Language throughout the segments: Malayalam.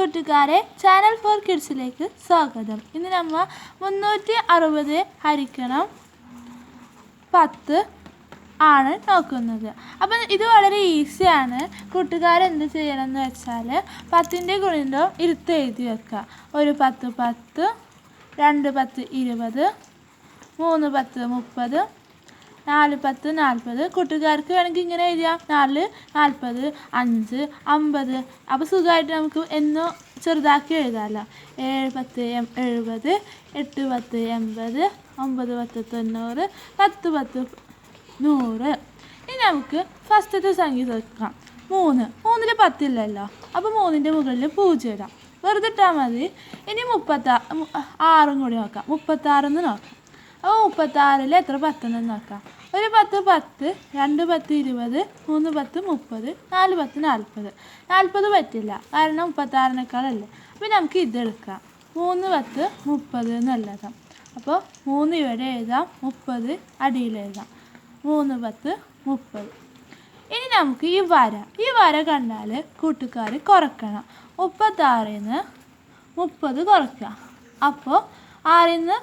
കൂട്ടുകാരെ ചാനൽ ഫോർ കിഡ്സിലേക്ക് സ്വാഗതം. ഇന്ന് നമ്മൾ മുന്നൂറ്റി അറുപത് ഹരിക്കണം പത്ത് ആണ് നോക്കുന്നത്. അപ്പം ഇത് വളരെ ഈസിയാണ് കൂട്ടുകാരെന്ത് ചെയ്യണം എന്ന് വെച്ചാൽ പത്തിന്റെ ഗുണിതം ഇരുത്ത് എഴുതി വെക്കുക. ഒരു പത്ത് പത്ത് രണ്ട് പത്ത് ഇരുപത് മൂന്ന് പത്ത് മുപ്പത് നാല് പത്ത് നാൽപ്പത്. കൂട്ടുകാർക്ക് വേണമെങ്കിൽ ഇങ്ങനെ എഴുതിയാൽ നാല് നാൽപ്പത് അഞ്ച് അമ്പത്. അപ്പോൾ സുഖമായിട്ട് നമുക്ക് എന്നും ചെറുതാക്കി എഴുതാമല്ലോ ഏഴ് പത്ത് എം എഴുപത്. എട്ട് പത്ത് എൺപത്. ഒമ്പത് പത്ത് തൊണ്ണൂറ്. പത്ത് പത്ത് നൂറ്. ഇനി നമുക്ക് ഫസ്റ്റത്തെ സംഖ്യ നോക്കാം. മൂന്ന്. മൂന്നിൽ പത്തില്ലല്ലോ അപ്പോൾ മൂന്നിന്റെ മുകളിൽ പൂജ ഇടാം. വെറുതെ ഇട്ടാൽ മതി. ഇനി മുപ്പത്താ ആറും കൂടി നോക്കാം. മുപ്പത്താറെന്ന് നോക്കാം. അപ്പോൾ മുപ്പത്താറിൽ എത്ര പത്തുണ്ടെന്ന് നോക്കാം. ഒരു പത്ത് പത്ത് രണ്ട് പത്ത് ഇരുപത് മൂന്ന് പത്ത് മുപ്പത് നാല് പത്ത് നാൽപ്പത്. നാൽപ്പത് പറ്റില്ല. കാരണം മുപ്പത്താറിനേക്കാളല്ലേ. അപ്പോൾ നമുക്ക് ഇതെടുക്കാം മൂന്ന് പത്ത് മുപ്പത് എന്നുള്ളത് അപ്പോൾ മൂന്ന് ഇവിടെ എഴുതാം. മുപ്പത് അടിയിൽ എഴുതാം. മൂന്ന് പത്ത് മുപ്പത്. ഇനി നമുക്ക് ഈ വര. ഈ വര കണ്ടാൽ കൂട്ടുകാർ കുറക്കണം. മുപ്പത്താറിൽ നിന്ന് മുപ്പത് കുറയ്ക്കുക. അപ്പോൾ ആറിൽ നിന്ന്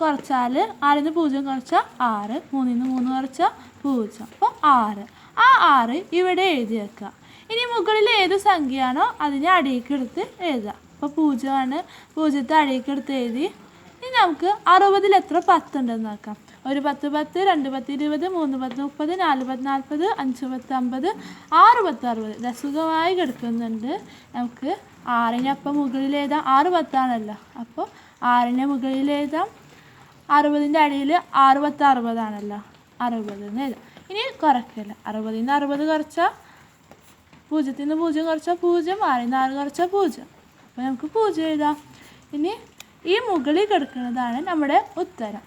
കുറച്ചാൽ ആറിൽ നിന്ന് പൂജ്യം കുറച്ചാൽ ആറ് മൂന്നിൽ നിന്ന് മൂന്ന് കുറച്ചാൽ പൂജ്യം. അപ്പോൾ ആറ്. ആ ആറ് ഇവിടെ എഴുതി വെക്കുക. ഇനി മുകളിൽ ഏത് സംഖ്യയാണോ അതിനെ അടിയിലേക്ക് എടുത്ത് എഴുതുക. അപ്പോൾ പൂജ്യമാണ്. പൂജ്യത്തെ അടിയിക്കെടുത്ത് എഴുതി. ഇനി നമുക്ക് അറുപതിൽ എത്ര പത്തുണ്ടെന്ന് നോക്കാം. ഒരു പത്ത് പത്ത് രണ്ട് പത്ത് ഇരുപത് മൂന്ന് പത്ത് മുപ്പത് നാല് പത്ത് നാൽപ്പത് അഞ്ച് പത്ത് അമ്പത് ആറ് പത്ത് അറുപത്. രസുഖമായി സുഖമായി കിടക്കുന്നുണ്ട്. നമുക്ക് ആറിനപ്പം മുകളിൽ എഴുതാം. ആറ് പത്താണല്ലോ. അപ്പോൾ ആറിനെ മുകളിൽ എഴുതാം. അറുപതിന്റെ അടിയിൽ അറുപത്തി പത്ത് അറുപതാണല്ലോ. അറുപത് എന്ന് എഴുതാം. ഇനി കുറയ്ക്കല്ല അറുപതിൽ നിന്ന് അറുപത് കുറച്ചാൽ പൂജ്യത്തിൽ നിന്ന് പൂജ്യം കുറച്ചാൽ പൂജ്യം ആറിൽ നിന്ന് ആറ് കുറച്ചാൽ പൂജ്യം. അപ്പോൾ നമുക്ക് പൂജ്യം എഴുതാം. ഇനി ഈ മുകളിൽ കിടക്കുന്നതാണ് നമ്മുടെ ഉത്തരം.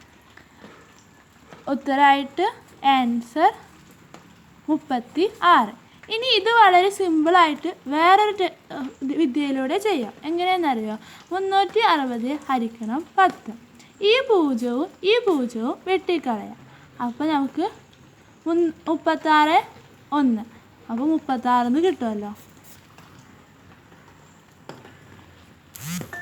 ഉത്തരമായിട്ട് ആൻസർ മുപ്പത്തി ആറ് ഇനി ഇത് വളരെ സിമ്പിളായിട്ട് വേറൊരു വിദ്യയിലൂടെ ചെയ്യാം. എങ്ങനെയെന്നറിയോ മുന്നൂറ്റി അറുപത് ഹരിക്കണം പത്ത്. ഈ പൂജ്യവും ഈ പൂജ്യവും വെട്ടിക്കളയാം. അപ്പോൾ നമുക്ക് മുൻ മുപ്പത്താറ് ഒന്ന്. അപ്പോൾ മുപ്പത്താറിന്ന് കിട്ടുമല്ലോ